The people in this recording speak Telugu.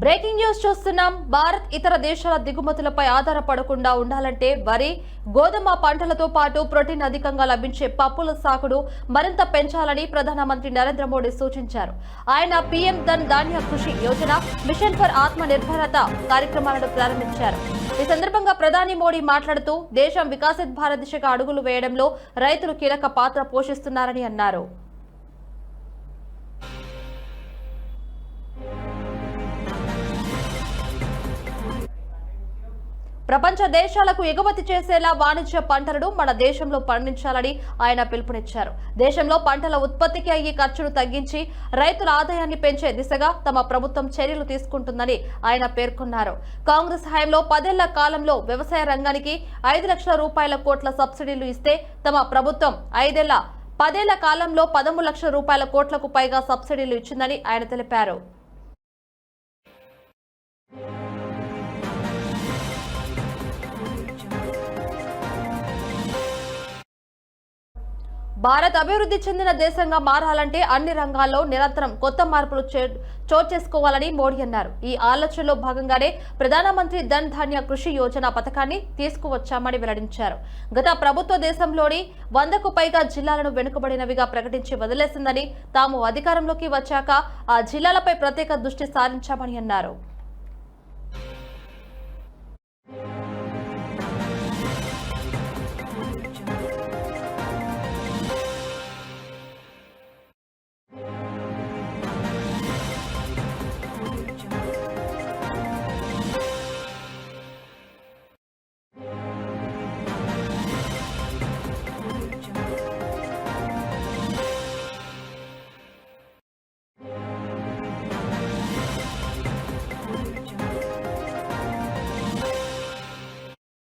బ్రేకింగ్ న్యూస్ చూస్తున్నాం. భారత్ ఇతర దేశాల దిగుమతులపై ఆధారపడకుండా ఉండాలంటే వరి గోధుమ పంటలతో పాటు ప్రోటీన్ అధికంగా లభించే పప్పుల సాగును మరింత పెంచాలని ప్రధానమంత్రి నరేంద్ర మోడీ సూచించారు. ఆయన పీఎం ధన్ ధాన్య కృషి యోజన మిషన్ ఫర్ ఆత్మ నిర్భరత కార్యక్రమాలను ప్రారంభించారు. ఈ సందర్భంగా ప్రధాని మోడీ మాట్లాడుతూ దేశం వికాసిత్ భారత్ దిశగా అడుగులు వేయడంలో రైతులు కీలక పాత్ర పోషిస్తున్నారని అన్నారు. ప్రపంచ దేశాలకు ఎగుమతి చేసేలా వాణిజ్య పంటలను మన దేశంలో పండించాలని ఆయన పిలుపునిచ్చారు. దేశంలో పంటల ఉత్పత్తికి అయ్యే ఖర్చును తగ్గించి రైతుల ఆదాయాన్ని పెంచే దిశగా తమ ప్రభుత్వం చర్యలు తీసుకుంటుందని ఆయన పేర్కొన్నారు. కాంగ్రెస్ హయాంలో పదేళ్ళ కాలంలో వ్యవసాయ రంగానికి ఐదు లక్షల రూపాయల కోట్ల సబ్సిడీలు ఇస్తే తమ ప్రభుత్వం ఐదేళ్ళ పదేళ్ళ కాలంలో పదమూడు లక్షల రూపాయల కోట్లకు పైగా సబ్సిడీలు ఇచ్చిందని ఆయన తెలిపారు. భారత్ అభివృద్ధి చెందిన దేశంగా మారాలంటే అన్ని రంగాల్లో నిరంతరం కొత్త మార్పులు చోటు చేసుకోవాలని మోడీ అన్నారు. ఈ ఆలోచనలో భాగంగానే ప్రధానమంత్రి ధన్ ధాన్య కృషి యోజన పథకాన్ని తీసుకువచ్చామని వెల్లడించారు. గత ప్రభుత్వ దేశంలోని వందకు పైగా జిల్లాలను వెనుకబడినవిగా ప్రకటించి వదిలేసిందని తాము అధికారంలోకి వచ్చాక ఆ జిల్లాలపై ప్రత్యేక దృష్టి సారించామని అన్నారు.